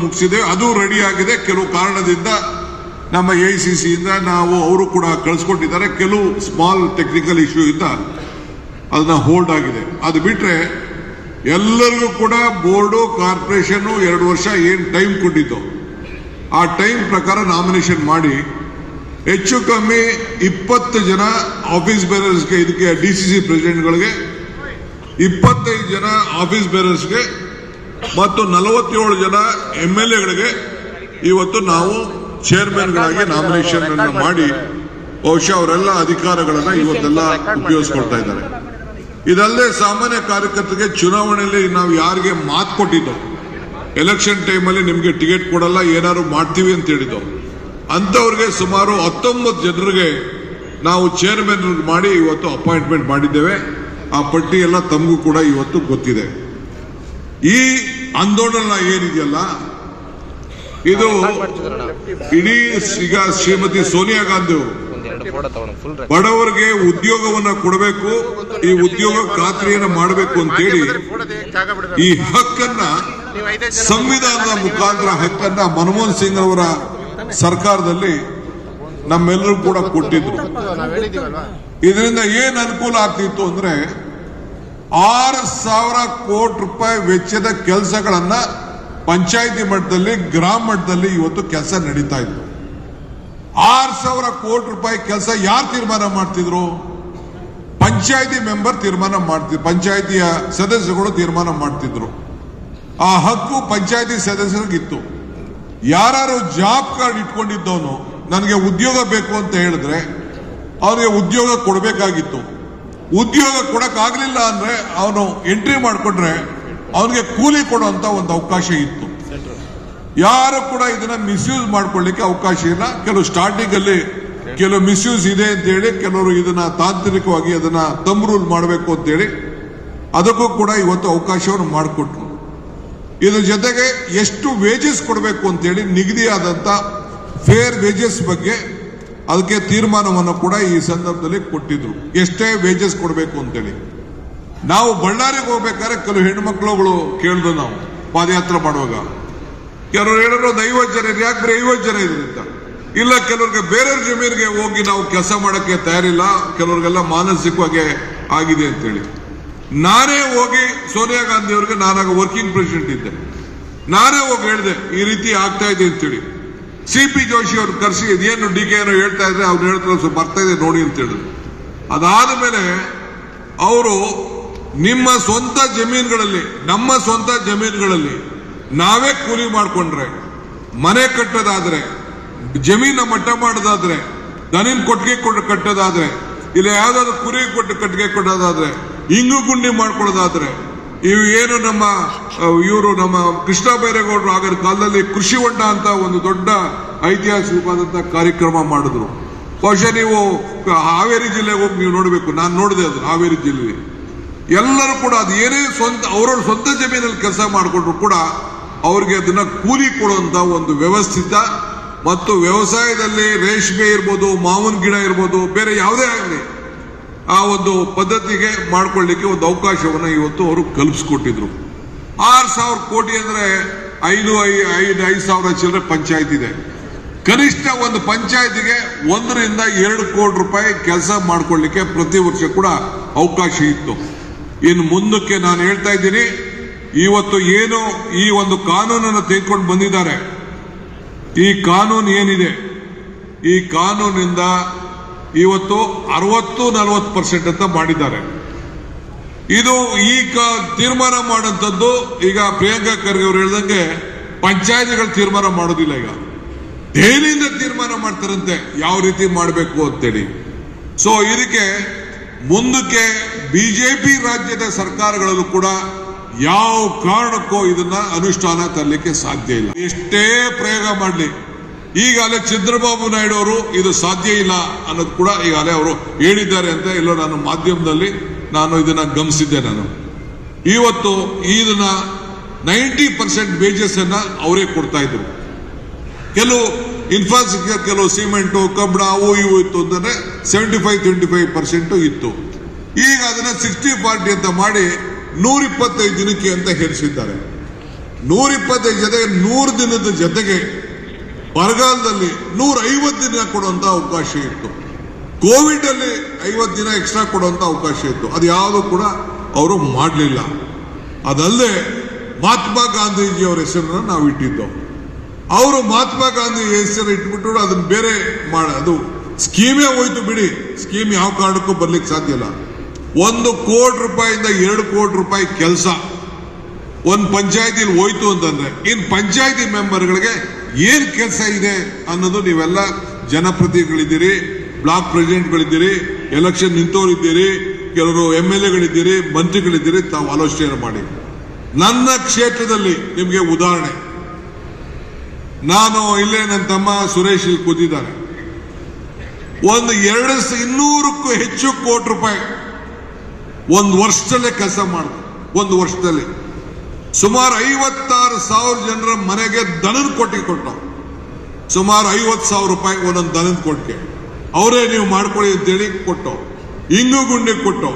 ಮುಗಿಸಿದೆ, ಅದು ರೆಡಿ ಆಗಿದೆ. ಕೆಲವು ಕಾರಣದಿಂದ ನಮ್ಮ ಎ ಸಿ ನಾವು ಅವರು ಕೂಡ ಕಳಿಸ್ಕೊಟ್ಟಿದ್ದಾರೆ. ಕೆಲವು ಸ್ಮಾಲ್ ಟೆಕ್ನಿಕಲ್ ಇಶ್ಯೂ ಇಂದ ಅದನ್ನ ಹೋಲ್ಡ್ ಆಗಿದೆ. ಅದು ಬಿಟ್ರೆ ಎಲ್ಲರಿಗೂ ಕೂಡ ಬೋರ್ಡು ಕಾರ್ಪೊರೇಷನ್ ಎರಡು ವರ್ಷ ಏನು ಟೈಮ್ ಕೊಟ್ಟಿತ್ತು ಆ ಟೈಮ್ ಪ್ರಕಾರ ನಾಮಿನೇಷನ್ ಮಾಡಿ, ಹೆಚ್ಚು ಕಮ್ಮಿ ಇಪ್ಪತ್ತು ಜನ ಆಫೀಸ್ ಬೇರರ್ಸ್ಗೆ ಇದಕ್ಕೆ ಡಿ ಸಿ ಸಿ ಪ್ರೆಸಿಡೆಂಟ್ಗಳಿಗೆ ಇಪ್ಪತ್ತೈದು ಜನ ಆಫೀಸ್ ಬೇರರ್ಸ್ಗೆ ಮತ್ತು ನಲವತ್ತೇಳು ಜನ ಎಂ ಎಲ್ ಎಗಳಿಗೆ ಇವತ್ತು ನಾವು ಚೇರ್ಮನ್ಗಳಾಗಿ ನಾಮಿನೇಷನ್ ಅನ್ನು ಮಾಡಿ ಬಹುಶಃ ಅವರೆಲ್ಲ ಅಧಿಕಾರಗಳನ್ನು ಇವತ್ತೆಲ್ಲ ಉಪಯೋಗಿಸ್ಕೊಳ್ತಾ ಇದ್ದಾರೆ. ಇದಲ್ಲದೆ ಸಾಮಾನ್ಯ ಕಾರ್ಯಕರ್ತರಿಗೆ ಚುನಾವಣೆಯಲ್ಲಿ ನಾವು ಯಾರಿಗೆ ಮಾತು ಕೊಟ್ಟಿದ್ದೋ ಎಲೆಕ್ಷನ್ ಟೈಮಲ್ಲಿ ನಿಮಗೆ ಟಿಕೆಟ್ ಕೊಡಲ್ಲ ಏನಾದ್ರು ಮಾಡ್ತೀವಿ ಅಂತ ಹೇಳಿದ್ದು ಅಂಥವ್ರಿಗೆ ಸುಮಾರು ಹತ್ತೊಂಬತ್ತು ಜನರಿಗೆ ನಾವು ಚೇರ್ಮನ್ ಮಾಡಿ ಇವತ್ತು ಅಪಾಯಿಂಟ್ಮೆಂಟ್ ಮಾಡಿದ್ದೇವೆ. ಆ ಪಟ್ಟಿ ಎಲ್ಲ ತಮಗೂ ಕೂಡ ಇವತ್ತು ಗೊತ್ತಿದೆ. ಈ ಆಂದೋಲನ ಏನಿದೆಯಲ್ಲ? ಇದು ಇಡೀ ಈಗ ಶ್ರೀಮತಿ ಸೋನಿಯಾ ಗಾಂಧಿ ಅವರು ಬಡವರಿಗೆ ಉದ್ಯೋಗವನ್ನ ಕೊಡಬೇಕು, ಈ ಉದ್ಯೋಗ ಖಾತ್ರಿಯನ್ನ ಮಾಡಬೇಕು ಅಂತೇಳಿ ಈ ಹಕ್ಕನ್ನ ಸಂವಿಧಾನದ ಮುಖಾಂತರ ಹಕ್ಕನ್ನ ಮನಮೋಹನ್ ಸಿಂಗ್ ಅವರ ಸರ್ಕಾರದಲ್ಲಿ ನಮ್ಮೆಲ್ಲರೂ ಕೂಡ ಕೊಟ್ಟಿದ್ರು. ಇದರಿಂದ ಏನ್ ಅನುಕೂಲ ಆಗ್ತಿತ್ತು ಅಂದ್ರೆ ಆರು ಸಾವಿರ ಕೋಟಿ ರೂಪಾಯಿ ವೆಚ್ಚದ ಕೆಲಸಗಳನ್ನ ಪಂಚಾಯಿತಿ ಮಟ್ಟದಲ್ಲಿ, ಗ್ರಾಮ ಮಟ್ಟದಲ್ಲಿ ಇವತ್ತು ಕೆಲಸ ನಡೀತಾ ಇತ್ತು. ಆರು ಸಾವಿರ ಕೋಟಿ ರೂಪಾಯಿ ಕೆಲಸ ಯಾರು ತೀರ್ಮಾನ ಮಾಡ್ತಿದ್ರು? ಪಂಚಾಯಿತಿ ಮೆಂಬರ್ ತೀರ್ಮಾನ ಮಾಡ್ತಿದ್ರು ಪಂಚಾಯಿತಿಯ ಸದಸ್ಯರುಗಳು ತೀರ್ಮಾನ ಮಾಡ್ತಿದ್ರು. ಆ ಹಕ್ಕು ಪಂಚಾಯಿತಿ ಸದಸ್ಯರಿಗಿತ್ತು. ಯಾರು ಜಾಬ್ ಕಾರ್ಡ್ ಇಟ್ಕೊಂಡಿದ್ದವನು, ನನಗೆ ಉದ್ಯೋಗ ಬೇಕು ಅಂತ ಹೇಳಿದ್ರೆ ಅವರಿಗೆ ಉದ್ಯೋಗ ಕೊಡಬೇಕಾಗಿತ್ತು. ಉದ್ಯೋಗ ಕೊಡಕ್ಕಾಗಲಿಲ್ಲ ಅಂದ್ರೆ ಅವನು ಎಂಟ್ರಿ ಮಾಡಿಕೊಂಡ್ರೆ ಅವನಿಗೆ ಕೂಲಿ ಕೊಡುವಂತ ಒಂದು ಅವಕಾಶ ಇತ್ತು. ಯಾರು ಕೂಡ ಇದನ್ನ ಮಿಸ್ಯೂಸ್ ಮಾಡ್ಕೊಳ್ಳಿಕ್ಕೆ ಅವಕಾಶ ಇಲ್ಲ. ಕೆಲವು ಸ್ಟಾರ್ಟಿಂಗ್ ಅಲ್ಲಿ ಕೆಲವು ಮಿಸ್ಯೂಸ್ ಇದೆ ಅಂತ ಹೇಳಿ ಕೆಲವರು ಇದನ್ನ ತಾಂತ್ರಿಕವಾಗಿ ಅದನ್ನ ತಮ್ ರೂಲ್ ಮಾಡಬೇಕು ಅಂತೇಳಿ ಅದಕ್ಕೂ ಕೂಡ ಇವತ್ತು ಅವಕಾಶವನ್ನು ಮಾಡಿಕೊಟ್ರು. ಇದ್ರ ಜೊತೆಗೆ ಎಷ್ಟು ವೇಜಸ್ ಕೊಡಬೇಕು ಅಂತೇಳಿ ನಿಗದಿಯಾದಂತ ಫೇರ್ ವೇಜಸ್ ಬಗ್ಗೆ ಅದಕ್ಕೆ ತೀರ್ಮಾನವನ್ನು ಕೂಡ ಈ ಸಂದರ್ಭದಲ್ಲಿ ಕೊಟ್ಟಿದ್ರು. ಎಷ್ಟೇ ವೇಜಸ್ ಕೊಡಬೇಕು ಅಂತೇಳಿ. ನಾವು ಬಳ್ಳಾರಿಗೆ ಹೋಗ್ಬೇಕಾದ್ರೆ ಕೆಲವು ಹೆಣ್ಮಕ್ಳುಗಳು ಕೇಳಿದ್ರು ನಾವು, ಪಾದಯಾತ್ರೆ ಮಾಡುವಾಗ. ಕೆಲವರು ಹೇಳಿದ್ರು ಒಂದು ಐವತ್ತು ಜನ ಇದ್ರೆ ಯಾಕೆ ಐವತ್ತು ಜನ ಇಲ್ಲ, ಕೆಲವ್ರಿಗೆ ಬೇರೆಯವ್ರ ಜಮೀನಿಗೆ ಹೋಗಿ ನಾವು ಕೆಲಸ ಮಾಡೋಕ್ಕೆ ತಯಾರಿಲ್ಲ. ಕೆಲವ್ರಿಗೆಲ್ಲ ಮಾನಸಿಕವಾಗಿ ಆಗಿದೆ ಅಂತೇಳಿ. ನಾನೇ ಹೋಗಿ ಸೋನಿಯಾ ಗಾಂಧಿ ಅವ್ರಿಗೆ ನಾನಾಗ ವರ್ಕಿಂಗ್ ಪ್ರೆಸಿಡೆಂಟ್ ಇದ್ದೆ. ನಾನೇ ಹೋಗಿ ಹೇಳಿದೆ, ಈ ರೀತಿ ಆಗ್ತಾ ಇದೆ ಅಂತೇಳಿ. ಸಿ ಪಿ ಜೋಶಿ ಅವ್ರು ಕರೆಸಿ ಇದೇನು ಡಿ ಕೆ ಏನೋ ಹೇಳ್ತಾ ಇದ್ರೆ ಅವ್ರು ಹೇಳ್ತಾರೆ ಸ್ವಲ್ಪ ಬರ್ತಾ ಇದೆ, ನೋಡಿ ಅಂತ ಹೇಳಿದ್ರು. ಅದಾದ ಮೇಲೆ ಅವರು ನಿಮ್ಮ ಸ್ವಂತ ಜಮೀನುಗಳಲ್ಲಿ, ನಮ್ಮ ಸ್ವಂತ ಜಮೀನುಗಳಲ್ಲಿ ನಾವೇ ಕೂಲಿ ಮಾಡಿಕೊಂಡ್ರೆ, ಮನೆ ಕಟ್ಟೋದಾದ್ರೆ, ಜಮೀನ ಮಟ್ಟ ಮಾಡೋದಾದ್ರೆ, ದನಿನ ಕೊಟ್ಟಿಗೆ ಕೊಟ್ಟು ಕಟ್ಟೋದಾದ್ರೆ, ಇಲ್ಲ ಯಾವ್ದಾದ್ರು ಕುರಿ ಕೊಟ್ಟು ಕಟ್ಟಿಗೆ ಕೊಟ್ಟೋದಾದ್ರೆ ಇಂಗು ಗುಂಡಿ ಮಾಡ್ಕೊಳ್ಳೋದಾದ್ರೆ ಇವು ಏನು ನಮ್ಮ ಇವರು ನಮ್ಮ ಕೃಷ್ಣ ಬೈರೇಗೌಡರು ಆಗಿನ ಕಾಲದಲ್ಲಿ ಕೃಷಿ ಹೊಂಡ ಅಂತ ಒಂದು ದೊಡ್ಡ ಐತಿಹಾಸಿಕವಾದಂತಹ ಕಾರ್ಯಕ್ರಮ ಮಾಡಿದ್ರು. ಬಹುಶಃ ನೀವು ಹಾವೇರಿ ಜಿಲ್ಲೆಗೆ ಹೋಗಿ ನೀವು ನೋಡಬೇಕು. ನಾನು ನೋಡಿದೆ ಅದು, ಹಾವೇರಿ ಜಿಲ್ಲೆ ಎಲ್ಲರೂ ಕೂಡ ಅದು ಏನೇ ಸ್ವಂತ, ಅವರವ್ರ ಸ್ವಂತ ಜಮೀನಲ್ಲಿ ಕೆಲಸ ಮಾಡಿಕೊಂಡ್ರು ಕೂಡ ಅವ್ರಿಗೆ ಅದನ್ನ ಕೂಲಿ ಕೊಡುವಂತ ಒಂದು ವ್ಯವಸ್ಥಿತ ಮತ್ತು ವ್ಯವಸಾಯದಲ್ಲಿ ರೇಷ್ಮೆ ಇರ್ಬೋದು, ಮಾವಿನ ಗಿಡ ಇರ್ಬೋದು, ಬೇರೆ ಯಾವುದೇ ಆಗಲಿ. ಆ ಒಂದು ಪದ್ಧತಿಗೆ ಮಾಡಿಕೊಳ್ಳಿಕ್ಕೆ ಒಂದು ಅವಕಾಶವನ್ನು ಇವತ್ತು ಅವರು ಕಲ್ಪಿಸ್ಕೊಟ್ಟಿದ್ರು. ಆರು ಸಾವಿರ ಕೋಟಿ ಅಂದ್ರೆ ಐದು ಐದು ಐದು ಸಾವಿರ ಚಿಲ್ಲರೆ ಪಂಚಾಯತ್ ಇದೆ. ಕನಿಷ್ಠ ಒಂದು ಪಂಚಾಯತಿಗೆ ಒಂದರಿಂದ ಎರಡು ಕೋಟಿ ರೂಪಾಯಿ ಕೆಲಸ ಮಾಡ್ಕೊಳ್ಲಿಕ್ಕೆ ಪ್ರತಿ ವರ್ಷ ಕೂಡ ಅವಕಾಶ ಇತ್ತು. ಇನ್ನು ಮುಂದಕ್ಕೆ ನಾನು ಹೇಳ್ತಾ ಇದ್ದೀನಿ, ಇವತ್ತು ಏನು ಈ ಒಂದು ಕಾನೂನನ್ನು ತೆಗೆದುಕೊಂಡು ಬಂದಿದ್ದಾರೆ. ಈ ಕಾನೂನು ಏನಿದೆ? ಈ ಕಾನೂನಿಂದ ಇವತ್ತು ಅರವತ್ತು, ನಲವತ್ತು ಪರ್ಸೆಂಟ್ ಅಂತ ಮಾಡಿದ್ದಾರೆ. ಇದು ಈ ತೀರ್ಮಾನ ಮಾಡೋಂಥದ್ದು ಈಗ ಪ್ರಿಯಾಂಕಾ ಖರ್ಗೆ ಅವರು ಹೇಳ್ದಂಗೆ ಪಂಚಾಯತ್ಗಳು ತೀರ್ಮಾನ ಮಾಡೋದಿಲ್ಲ ಈಗ. ದೆಹಲಿಯಿಂದ ತೀರ್ಮಾನ ಮಾಡ್ತಾರಂತೆ, ಯಾವ ರೀತಿ ಮಾಡಬೇಕು ಅಂತೇಳಿ. ಸೊ ಇದಕ್ಕೆ ಮುಂದಕ್ಕೆ ಬಿಜೆಪಿ ರಾಜ್ಯದ ಸರ್ಕಾರಗಳಲ್ಲೂ ಕೂಡ ಯಾವ ಕಾರಣಕ್ಕೂ ಇದನ್ನ ಅನುಷ್ಠಾನ ತರಲಿಕ್ಕೆ ಸಾಧ್ಯ ಇಲ್ಲ. ಎಷ್ಟೇ ಪ್ರಯೋಗ ಮಾಡಲಿ ಈಗಾಗಲೇ ಚಂದ್ರಬಾಬು ನಾಯ್ಡು ಅವರು ಇದು ಸಾಧ್ಯ ಇಲ್ಲ ಅನ್ನೋದು ಕೂಡ ಈಗಾಗಲೇ ಅವರು ಹೇಳಿದ್ದಾರೆ ಅಂತ ಎಲ್ಲೋ ನಾನು ಮಾಧ್ಯಮದಲ್ಲಿ ನಾನು ಇದನ್ನ ಗಮನಿಸಿದ್ದೆ ನಾನು. ಇವತ್ತು ಇದನ್ನ ನೈಂಟಿ ಪರ್ಸೆಂಟ್ ವೇಜಸ್ ಅನ್ನ ಅವರೇ ಕೊಡ್ತಾ ಇದ್ರು. ಕೆಲವು ಇನ್ಫ್ರಾಸ್ಟ್ರಕ್ಚರ್ ಕೆಲವು ಸಿಮೆಂಟು ಕಬ್ಬಣ ಅವು ಇವು ಇತ್ತು ಅಂದ್ರೆ seventy five twenty five percent ಇತ್ತು. ಈಗ ಅದನ್ನ ಸಿಕ್ಸ್ಟಿ ಫಾರ್ಟಿ ಅಂತ ಮಾಡಿ ನೂರ ಇಪ್ಪತ್ತೈದು ದಿನಕ್ಕೆ ಅಂತ ಹೆರಿಸಿದ್ದಾರೆ. ನೂರ ಇಪ್ಪತ್ತೈದು ಜೊತೆಗೆ ನೂರು ದಿನದ ಜೊತೆಗೆ ಬರಗಾಲದಲ್ಲಿ ನೂರ ಐವತ್ತು ದಿನ ಕೊಡುವಂತ ಅವಕಾಶ ಇತ್ತು. ಕೋವಿಡ್ ಅಲ್ಲಿ ಐವತ್ತು ದಿನ ಎಕ್ಸ್ಟ್ರಾ ಕೊಡುವಂತ ಅವಕಾಶ ಇತ್ತು. ಅದು ಯಾವುದು ಕೂಡ ಅವರು ಮಾಡಲಿಲ್ಲ. ಅದಲ್ಲದೆ ಮಹಾತ್ಮ ಗಾಂಧೀಜಿ ಅವರ ಹೆಸರನ್ನ ನಾವು ಇಟ್ಟಿದ್ದೆವು ಅವರು ಮಹಾತ್ಮ ಗಾಂಧಿ ಹೆಸರು ಇಟ್ಬಿಟ್ಟು ಅದನ್ನ ಬೇರೆ ಮಾಡ ಅದು ಸ್ಕೀಮೇ ಹೋಯ್ತು ಬಿಡಿ. ಸ್ಕೀಮ್ ಯಾವ ಕಾರಣಕ್ಕೂ ಬರ್ಲಿಕ್ಕೆ ಸಾಧ್ಯ ಇಲ್ಲ. ಒಂದು ಕೋಟಿ ರೂಪಾಯಿಂದ ಎರಡು ಕೋಟಿ ರೂಪಾಯಿ ಕೆಲಸ. ಒಂದು ಪಂಚಾಯತಿಲಿ ಹೋಯ್ತು ಅಂತಂದ್ರೆ, ಇನ್ ಪಂಚಾಯತಿ ಮೆಂಬರ್ಗಳಿಗೆ ಏನ್ ಕೆಲಸ ಇದೆ ಅನ್ನೋದು ನೀವೆಲ್ಲ ಜನಪ್ರತಿನಿಧಿಗಳಿದ್ದೀರಿ, ಬ್ಲಾಕ್ ಪ್ರೆಸಿಡೆಂಟ್ಗಳಿದ್ದೀರಿ, ಎಲೆಕ್ಷನ್ ನಿಂತವರಿದ್ದೀರಿ, ಕೆಲವರು ಎಂ ಎಲ್ ಎಗಳಿದ್ದೀರಿ ಮಂತ್ರಿಗಳಿದ್ದೀರಿ, ತಾವು ಆಲೋಚನೆ ಮಾಡಿ. ನನ್ನ ಕ್ಷೇತ್ರದಲ್ಲಿ ನಿಮಗೆ ಉದಾಹರಣೆ. ನಾನು ಇಲ್ಲೇ ನನ್ನ ತಮ್ಮ ಸುರೇಶ್ ಇಲ್ಲಿ ಕೂತಿದ್ದಾರೆ. ಒಂದು ಎರಡು ಇನ್ನೂರಕ್ಕೂ ಹೆಚ್ಚು ಕೋಟಿ ರೂಪಾಯಿ ಒಂದು ವರ್ಷದಲ್ಲೇ ಕೆಲಸ ಮಾಡಿದೆ, ಒಂದು ವರ್ಷದಲ್ಲಿ. ಸುಮಾರು ಐವತ್ತಾರು ಸಾವಿರ ಜನರ ಮನೆಗೆ ದನದ ಕೊಟ್ಟಿಗೆ ಕೊಟ್ಟು ಸುಮಾರು ಐವತ್ತು ಸಾವಿರ ರೂಪಾಯಿ ಒಂದೊಂದು ದನದ ಕೊಟ್ಟಿಗೆ. ಅವರೇ ನೀವು ಮಾಡ್ಕೊಳ್ಳಿ ಅಂತೇಳಿ ಕೊಟ್ಟು ಇಂಗು ಗುಂಡಿ ಕೊಟ್ಟು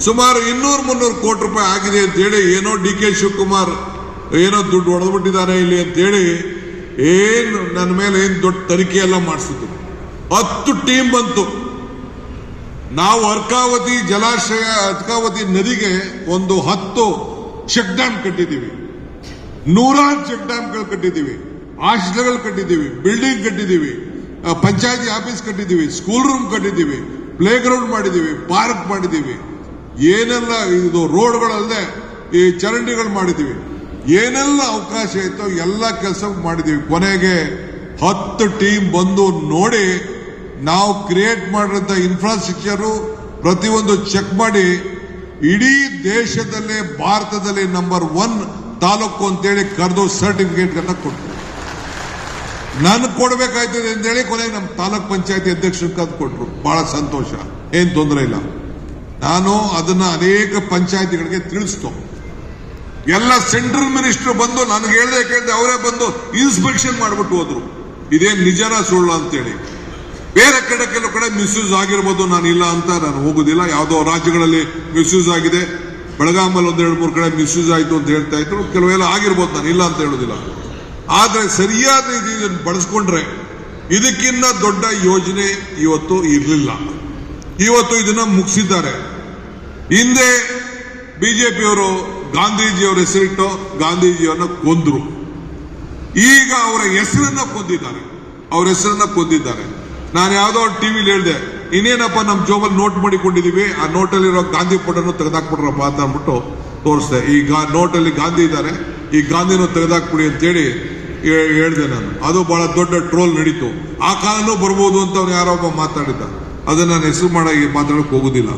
ಸುಮಾರು ಇನ್ನೂರು ಮುನ್ನೂರು ಕೋಟಿ ರೂಪಾಯಿ ಆಗಿದೆ ಅಂತೇಳಿ ಏನೋ ಡಿ ಕೆ ಶಿವಕುಮಾರ್ ಏನೋ ದುಡ್ಡು ಹೊಡೆದ್ಬಿಟ್ಟಿದ್ದಾರೆ ಇಲ್ಲಿ ಅಂತೇಳಿ ಏನು ನನ್ನ ಮೇಲೆ ಏನು ದೊಡ್ಡ ತನಿಖೆ ಎಲ್ಲ ಮಾಡಿಸಿದ್ರು. ಹತ್ತು ಟೀಮ್ ಬಂತು. ನಾವು ಅರ್ಕಾವತಿ ಜಲಾಶಯ, ಅರ್ಕಾವತಿ ನದಿಗೆ ಒಂದು ಹತ್ತು ಚೆಕ್ ಡ್ಯಾಮ್ ಕಟ್ಟಿದ್ದೀವಿ. ನೂರಾರು ಚೆಕ್ ಡ್ಯಾಮ್ಗಳು ಕಟ್ಟಿದ್ದೀವಿ. ಹಾಸ್ಟೆಲ್ಗಳು ಕಟ್ಟಿದ್ದೀವಿ. ಬಿಲ್ಡಿಂಗ್ ಕಟ್ಟಿದ್ದೀವಿ. ಪಂಚಾಯತಿ ಆಫೀಸ್ ಕಟ್ಟಿದ್ದೀವಿ. ಸ್ಕೂಲ್ ರೂಮ್ ಕಟ್ಟಿದ್ದೀವಿ. ಪ್ಲೇ ಗ್ರೌಂಡ್ ಮಾಡಿದ್ದೀವಿ. ಪಾರ್ಕ್ ಮಾಡಿದ್ದೀವಿ. ಏನೆಲ್ಲ ಇದು ರೋಡ್ಗಳಲ್ಲದೆ ಈ ಚರಂಡಿಗಳು ಮಾಡಿದ್ದೀವಿ. ಏನೆಲ್ಲ ಅವಕಾಶ ಇತ್ತೋ ಎಲ್ಲ ಕೆಲಸ ಮಾಡಿದ್ದೀವಿ. ಕೊನೆಗೆ ಹತ್ತು ಟೀಮ್ ಬಂದು ನೋಡಿ ನಾವು ಕ್ರಿಯೇಟ್ ಮಾಡಿರೋಂಥ ಇನ್ಫ್ರಾಸ್ಟ್ರಕ್ಚರು ಪ್ರತಿಯೊಂದು ಚೆಕ್ ಮಾಡಿ ಇಡೀ ದೇಶದಲ್ಲೇ ಭಾರತದಲ್ಲಿ ನಂಬರ್ ಒನ್ ತಾಲೂಕು ಅಂತೇಳಿ ಕರೆದು ಸರ್ಟಿಫಿಕೇಟ್ ಗಳನ್ನ ಕೊಟ್ಟರು ನಾನು ಕೊಡ್ಬೇಕಾಯ್ತದೆ ಅಂತೇಳಿ ಕೊನೆಗೆ ನಮ್ಮ ತಾಲೂಕ್ ಪಂಚಾಯತಿ ಅಧ್ಯಕ್ಷರು ಕದ್ದು ಕೊಟ್ಟರು ಬಹಳ ಸಂತೋಷ. ಏನ್ ತೊಂದರೆ ಇಲ್ಲ. ನಾನು ಅದನ್ನ ಅನೇಕ ಪಂಚಾಯತಿಗಳಿಗೆ ತಿಳಿಸ್ತು. ಎಲ್ಲ ಸೆಂಟ್ರಲ್ ಮಿನಿಸ್ಟರ್ ಬಂದು ನನಗೆ ಹೇಳ್ದೆ ಕೇಳಿದೆ ಅವರೇ ಬಂದು ಇನ್ಸ್ಪೆಕ್ಷನ್ ಮಾಡ್ಬಿಟ್ಟು ಹೋದ್ರು. ಇದೇನ್ ನಿಜನ ಸುಳ್ಳು ಅಂತೇಳಿ. ಬೇರೆ ಕಡೆ ಕೆಲವು ಕಡೆ ಮಿಸ್ಯೂಸ್ ಆಗಿರ್ಬೋದು, ನಾನು ಇಲ್ಲ ಅಂತ ನಾನು ಹೋಗುದಿಲ್ಲ. ಯಾವುದೋ ರಾಜ್ಯಗಳಲ್ಲಿ ಮಿಸ್ಯೂಸ್ ಆಗಿದೆ. ಬೆಳಗಾಮಲ್ಲಿ ಒಂದ್ ಎರಡು ಮೂರು ಕಡೆ ಮಿಸ್ಯೂಸ್ ಆಯ್ತು ಅಂತ ಹೇಳ್ತಾ ಇದ್ರು. ಕೆಲವೆಲ್ಲ ಆಗಿರ್ಬೋದು, ನಾನು ಇಲ್ಲ ಅಂತ ಹೇಳುದಿಲ್ಲ. ಆದ್ರೆ ಸರಿಯಾದ ರೀತಿ ಇದನ್ನು ಬಳಸ್ಕೊಂಡ್ರೆ ಇದಕ್ಕಿಂತ ದೊಡ್ಡ ಯೋಜನೆ ಇವತ್ತು ಇರಲಿಲ್ಲ. ಇವತ್ತು ಇದನ್ನ ಮುಗಿಸಿದ್ದಾರೆ. ಹಿಂದೆ ಬಿಜೆಪಿಯವರು ಗಾಂಧೀಜಿಯವರ ಹೆಸರಿಟ್ಟು ಗಾಂಧೀಜಿಯವರನ್ನ ಕೊಂದ್ರು. ಈಗ ಅವರ ಹೆಸರನ್ನ ಕೊಂದಿದ್ದಾರೆ. ಅವರ ಹೆಸರನ್ನ ಕೊಂದಿದ್ದಾರೆ. ನಾನು ಯಾವುದೋ ಒಂದು ಟಿವಿಲಿ ಹೇಳಿದೆ, ಇನ್ನೇನಪ್ಪ ನಮ್ಮ ಜೋಬಲ್ಲಿ ನೋಟ್ ಮಾಡಿಕೊಂಡಿದ್ದೀವಿ ಆ ನೋಟಲ್ಲಿರೋ ಗಾಂಧಿ ಫೋಟೋನು ತೆಗೆದಾಕ್ಬಿಟ್ರಪ್ಪ ಅಂತ ಅಂದ್ಬಿಟ್ಟು ತೋರಿಸ್ದೆ. ಈ ಗಾ ನೋಟಲ್ಲಿ ಗಾಂಧಿ ಇದ್ದಾರೆ, ಈ ಗಾಂಧಿನೂ ತೆಗೆದಾಕ್ಬಿಡಿ ಅಂತೇಳಿ ಹೇಳ್ದೆ ನಾನು. ಅದು ಬಹಳ ದೊಡ್ಡ ಟ್ರೋಲ್ ನಡೀತು. ಆ ಕಾಲನೂ ಬರ್ಬೋದು ಅಂತ ಅವ್ನು ಯಾರೋ ಒಬ್ಬ ಮಾತಾಡಿದ್ದ. ಅದನ್ನ ನಾನು ಹೆಸರು ಮಾಡಿ ಮಾತಾಡಕ್ ಹೋಗುದಿಲ್ಲ.